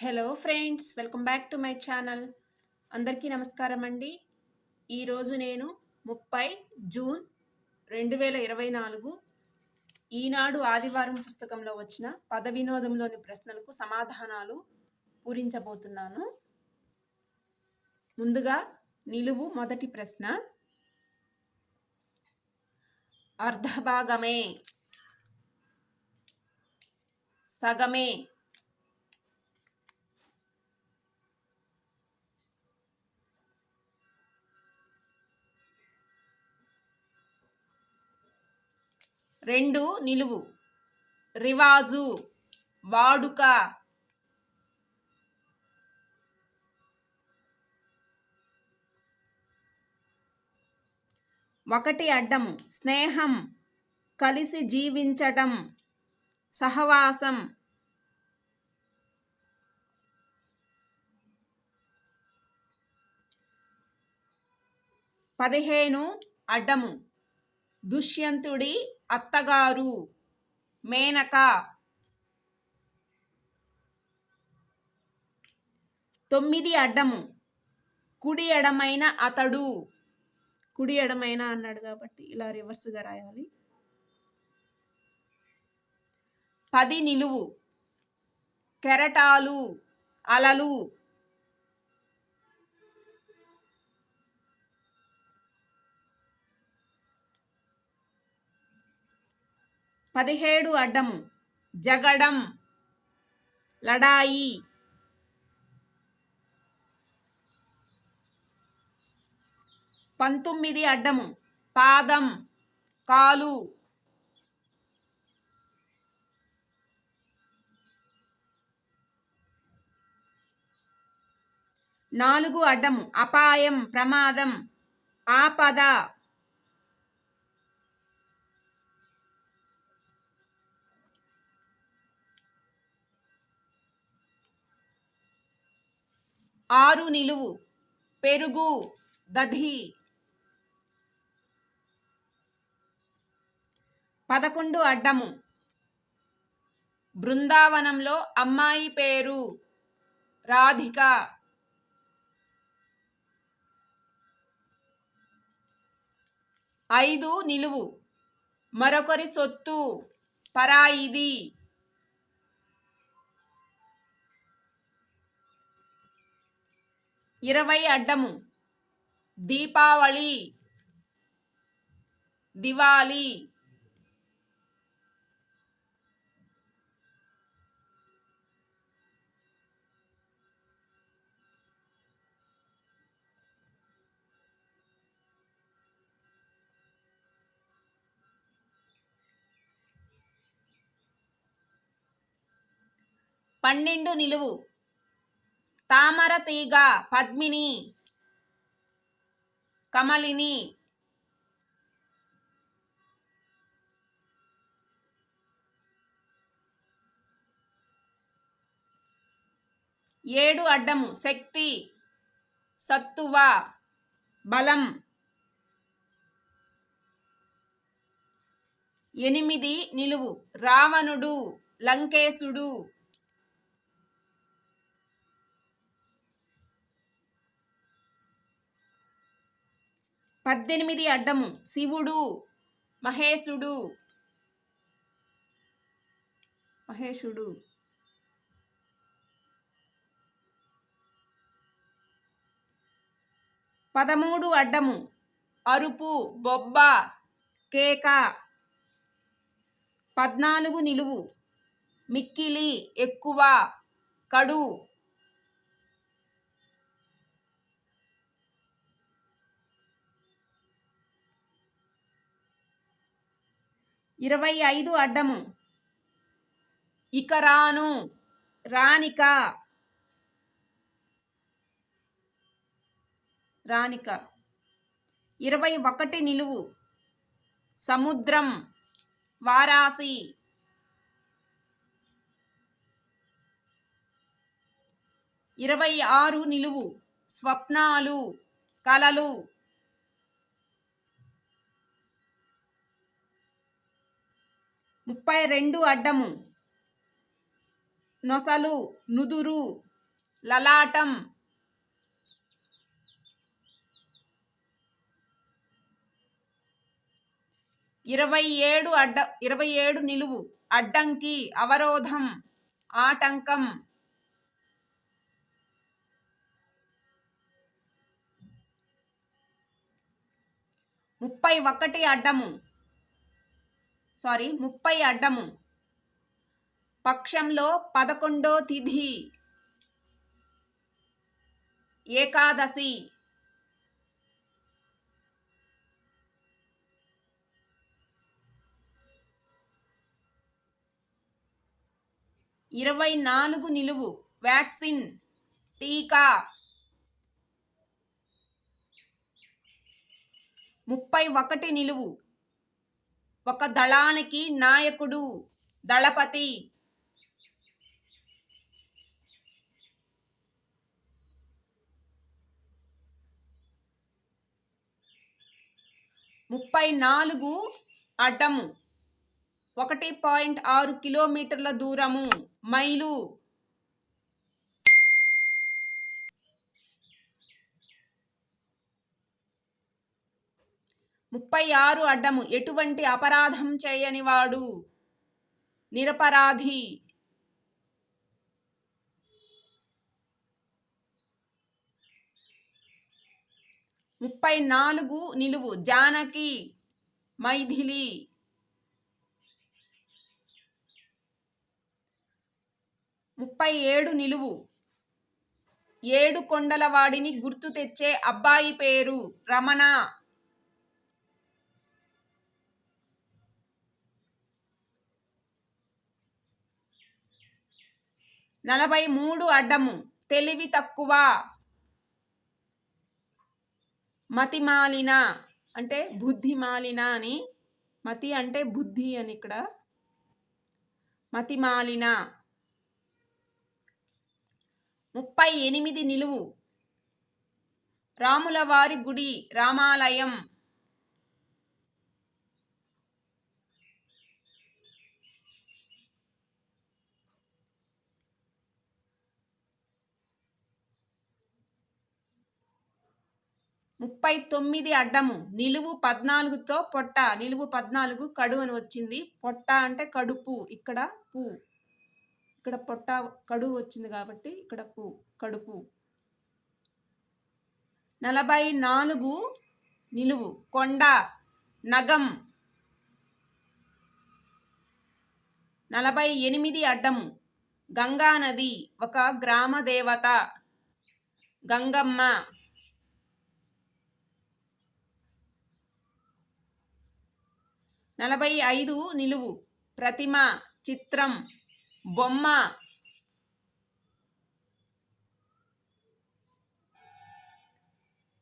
Hello friends welcome back to my channel అందరికీ నమస్కారం అండి. ఈరోజు నేను ముప్పై జూన్ రెండు వేల ఇరవై నాలుగు ఈనాడు ఆదివారం పుస్తకంలో వచ్చిన పద వినోదంలోని ప్రశ్నలకు సమాధానాలు పూరించబోతున్నాను. ముందుగా నిలువు మొదటి ప్రశ్న. అర్ధభాగమే. సగమే. రెండు నిలువు. రివాజు వాడుక. ఒకటి అడ్డము స్నేహం కలిసి జీవించటం సహవాసం. పదిహేను అడ్డము దుష్యంతుడి అత్తగారు మేనక తొమ్మిది అడ్డము. కుడి ఎడమైన అతడు. కుడి ఎడమైన అన్నాడు కాబట్టి ఇలా రివర్స్గా రాయాలి. పది నిలువు. కెరటాలు అలలు. పదిహేడు అడ్డము జగడం లడాయి. పంతొమ్మిది అడ్డము పాదం కాలు. నాలుగు అడ్డము అపాయం ప్రమాదం ఆపద. ఆరు నిలువు. పెరుగు దధి. పదకొండు అడ్డము. బృందావనంలో అమ్మాయి పేరు రాధిక. ఐదు నిలువు. మరొకరి సొత్తు పరాయిది. ఇరవై అడ్డము. దీపావళి. దివాలి పన్నెండు నిలువు. తామర తీగ పద్మిని కమలిని ఏడు అడ్డము శక్తి సత్తువ బలం ఎనిమిది నిలువు రావణుడు లంకేశుడు పద్దెనిమిది అడ్డము. శివుడు మహేశుడు. మహేశుడు. పదమూడు అడ్డము. అరుపు బొబ్బ కేక. పద్నాలుగు నిలువు. మిక్కిలి ఎక్కువ కడు. ఇరవై ఐదు అడ్డము. ఇక రాను రానిక రానిక ఇరవై ఒకటి నిలువు. సముద్రం వారాసి. ఇరవై ఆరు నిలువు. స్వప్నాలు కలలు. ముప్పై రెండు అడ్డము. నొసలు నుదురు లలాటం. ఇరవై ఏడు అడ్డ ఇరవై ఏడు నిలువు. అడ్డంకి అవరోధం ఆటంకం. ముప్పై ఒకటి అడ్డము. సారీ ముప్పై అడ్డము. పక్షంలో పదకొండో తిథి. ఏకాదశి. ఇరవై నాలుగు నిలువు. వ్యాక్సిన్ టీకా. ముప్పై ఒకటి నిలువు. ఒక దళానికి నాయకుడు దళపతి. ముప్పై నాలుగు అడ్డము ఒకటి పాయింట్ ఆరు కిలోమీటర్ల దూరము. మైలు. ముప్పై ఆరు అడ్డము. ఎటువంటి అపరాధం చేయనివాడు? నిరపరాధి. ముప్పై నాలుగు నిలువు. జానకి మైథిలి. ముప్పై ఏడు నిలువు. ఏడు కొండల వాడిని గుర్తు తెచ్చే అబ్బాయి పేరు రమణ. నలభై మూడు అడ్డము. తెలివి తక్కువ. మతిమాలిన అంటే బుద్ధిమాలిన అని. మతి అంటే బుద్ధి అని ఇక్కడ. మతిమాలిన. ముప్పై ఎనిమిది నిలువు. రాములవారి గుడి రామాలయం. ముప్పై తొమ్మిది అడ్డము. నిలువు పద్నాలుగుతో పొట్ట. నిలువు పద్నాలుగు కడు అని వచ్చింది. పొట్ట అంటే కడుపు. ఇక్కడ పూ. ఇక్కడ పొట్ట కడువు వచ్చింది కాబట్టి ఇక్కడ పూ. కడుపు. నలభై నాలుగు నిలువు. కొండ. నగం. నలభై ఎనిమిది అడ్డము. గంగానది ఒక గ్రామ దేవత. గంగమ్మ. నలభై ఐదు నిలువు. ప్రతిమ చిత్రం బొమ్మ.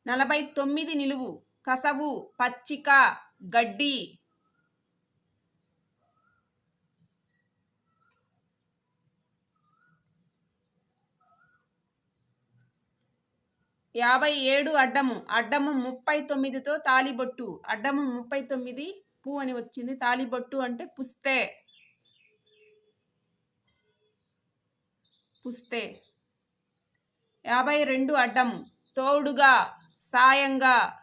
నలభై తొమ్మిది నిలువు. కసవు పచ్చిక గడ్డి. యాభై ఏడు అడ్డము. అడ్డము ముప్పై తొమ్మిదితో తాలిబొట్టు. అడ్డము ముప్పై తొమ్మిది పూ అని వచ్చింది. తాలిబొట్టు అంటే పుస్తే. పుస్తే. యాభై రెండు అడ్డం. తోడుగా సాయంగా.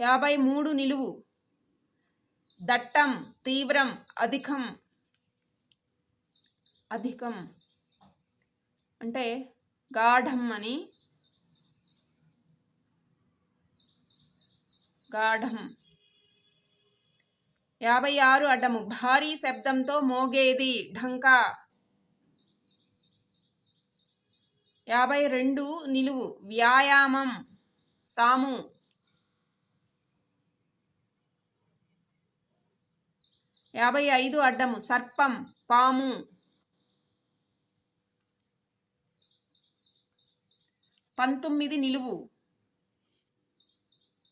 యాభై మూడు నిలువు. దట్టం తీవ్రం అధికం. అధికం. అంటే గాఢం అని గాఢం. యాభై ఆరు అడ్డము. భారీ శబ్దంతో మోగేది ఢంకా. యాభై రెండు నిలువు. వ్యాయామం. సాము. యాభై ఐదు అడ్డము. సర్పం. పాము. పంతొమ్మిది నిలువు.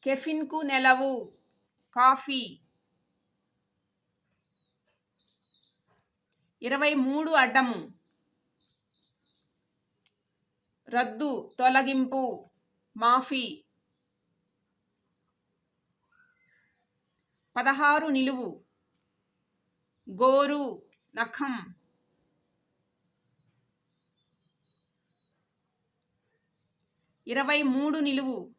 కెఫిన్కు నెలవు. కాఫీ. ఇరవై మూడు అడ్డము. రద్దు తొలగింపు మాఫీ. పదహారు నిలువు. గోరు నఖం. ఇరవై మూడు నిలువు.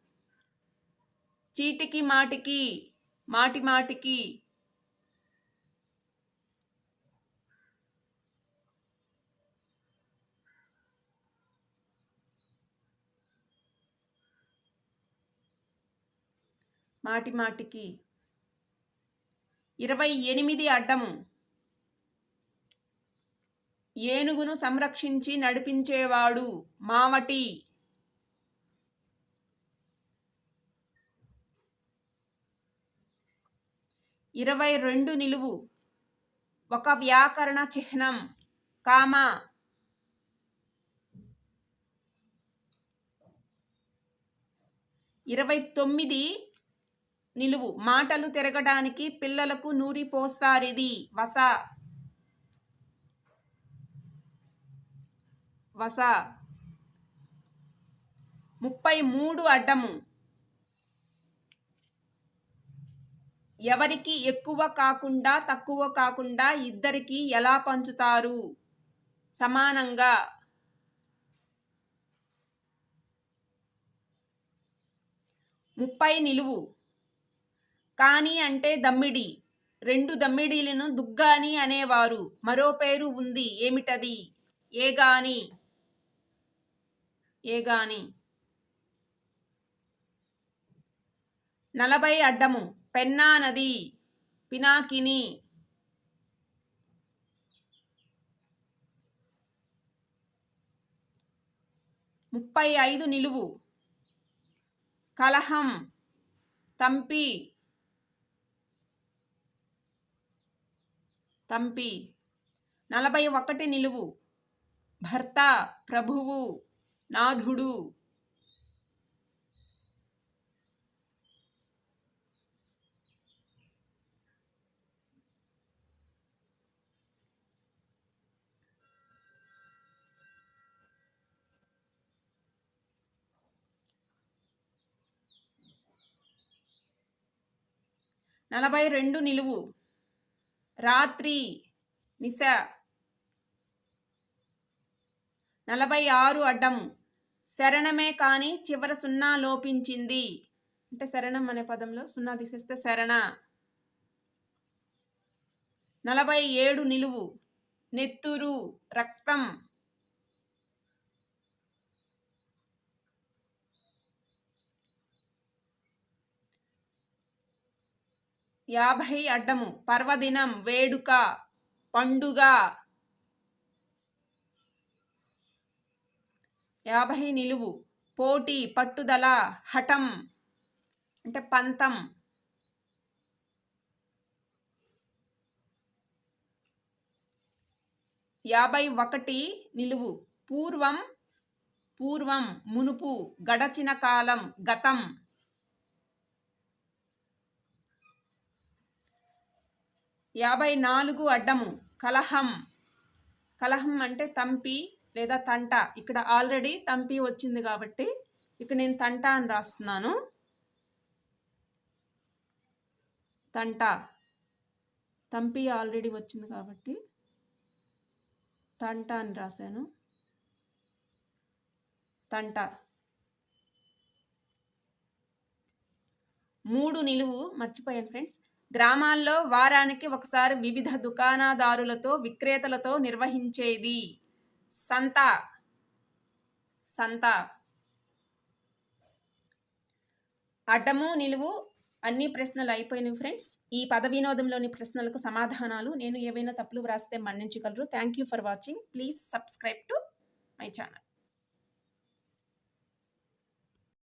చీటికి మాటికి మాటి మాటికి. మాటి మాటికి. ఇరవై ఎనిమిది అడ్డము ఏనుగును సంరక్షించి నడిపించేవాడు మావటి. ఇరవై రెండు నిలువు. ఒక వ్యాకరణ చిహ్నం. కామ. ఇరవై తొమ్మిది నిలువు. మాటలు తిరగడానికి పిల్లలకు నూరి పోస్తారిది. వస. వస. ముప్పై మూడు అడ్డము. ఎవరికి ఎక్కువ కాకుండా తక్కువ కాకుండా ఇద్దరికి ఎలా పంచుతారు? సమానంగా. ముప్పై నిలువు. కాని అంటే దమ్మిడి. రెండు దమ్మిడీలను దుగ్గాని అనేవారు. మరో పేరు ఉంది. ఏమిటది? ఏగాని. ఏగాని. నలభై అడ్డము. పెన్నా నది పినాకిని. ముప్పై ఐదు నిలువు. కలహం తంపి. తంపి. నలభై ఒకటి నిలువు. భర్త ప్రభువు నాథుడు. నలభై రెండు నిలువు. రాత్రి నిశ. నలభై ఆరు అడ్డం. శరణమే కానీ చివర సున్నా లోపించింది. అంటే శరణం అనే పదంలో సున్నా తీసేస్తే శరణ. నలభై ఏడు నిలువు. నెత్తురు రక్తం. యాభై అడ్డము. పర్వదినం వేడుక పండుగ. యాభై నిలువు. పోటీ పట్టుదల హఠం అంటే పంతం. యాభై ఒకటి నిలువు. పూర్వం పూర్వం మునుపు గడచిన కాలం గతం. యాభై నాలుగు అడ్డము. కలహం. కలహం అంటే తంపి లేదా తంట. ఇక్కడ ఆల్రెడీ తంపి వచ్చింది కాబట్టి ఇక్కడ నేను తంట అని రాస్తున్నాను. తంట. తంపి ఆల్రెడీ వచ్చింది కాబట్టి తంట అని రాశాను. తంట. మూడు నిలువు. మర్చిపోయాను ఫ్రెండ్స్. గ్రామాల్లో వారానికి ఒకసారి వివిధ దుకాణదారులతో విక్రేతలతో నిర్వహించేది. సంత సంత. అడ్డము నిలువు అన్ని ప్రశ్నలు అయిపోయినాయి ఫ్రెండ్స్. ఈ పద వినోదంలోని ప్రశ్నలకు సమాధానాలు నేను ఏవైనా తప్పులు వ్రాస్తే మన్నించగలరు. Thank you for watching please subscribe to my channel